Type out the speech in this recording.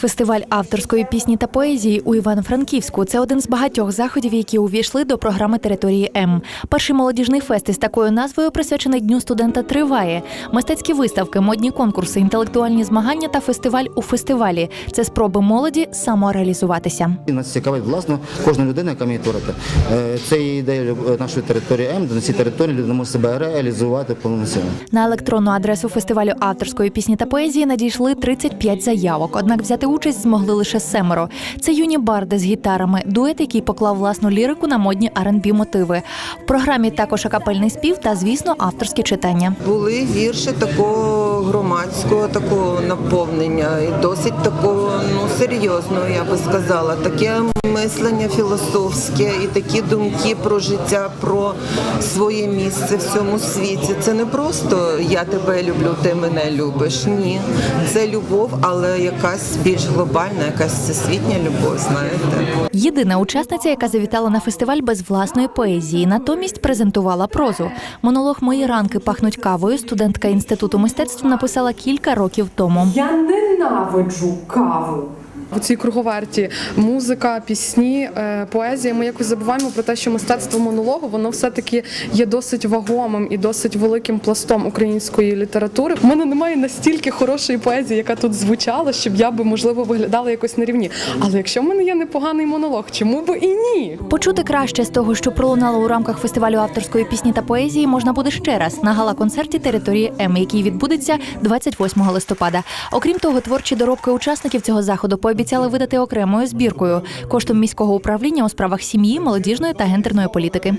Фестиваль авторської пісні та поезії у Івано-Франківську це один з багатьох заходів, які увійшли до програми території М. Перший молодіжний фест із такою назвою присвячений Дню студента триває. Мистецькі виставки, модні конкурси, інтелектуальні змагання та фестиваль у фестивалі це спроби молоді самореалізуватися. Нас цікавить власно кожна людина, яка вміє творити. Е, Це є ідея нашої території М, де на цій території людина може себе реалізувати повноцінно. На електронну адресу фестивалю авторської пісні та поезії надійшли 35 заявок. Однак взяти участь змогли лише семеро. Це юні барди з гітарами, дует, який поклав власну лірику на модні R&B мотиви. В програмі також акапельний спів та, звісно, авторські читання. Були вірші такого громадського такого наповнення і досить такого ну серйозного, я би сказала. Таке мислення філософське і такі думки про життя, про своє місце в цьому світі. Це не просто я тебе люблю, ти мене любиш. Ні, це любов, але якась більш глобальна, якась всесвітня любов. Знаєте. Єдина учасниця, яка завітала на фестиваль без власної поезії, натомість презентувала прозу. Монолог Мої ранки пахнуть кавою. Студентка інституту мистецтв написала кілька років тому. Я ненавиджу каву. У цій круговерті музика, пісні, е, поезія. Ми якось забуваємо про те, що мистецтво монологу воно все-таки є досить вагомим і досить великим пластом української літератури. У мене немає настільки хорошої поезії, яка тут звучала, щоб я би можливо виглядала якось на рівні. Але якщо в мене є непоганий монолог, чому би і ні? Почути краще з того, що пролунало у рамках фестивалю авторської пісні та поезії, можна буде ще раз на гала-концерті території М, який відбудеться 28 листопада. Окрім того, творчі доробки учасників цього заходу пообіцяли видати окремою збіркою коштом міського управління у справах сім'ї, молодіжної та гендерної політики.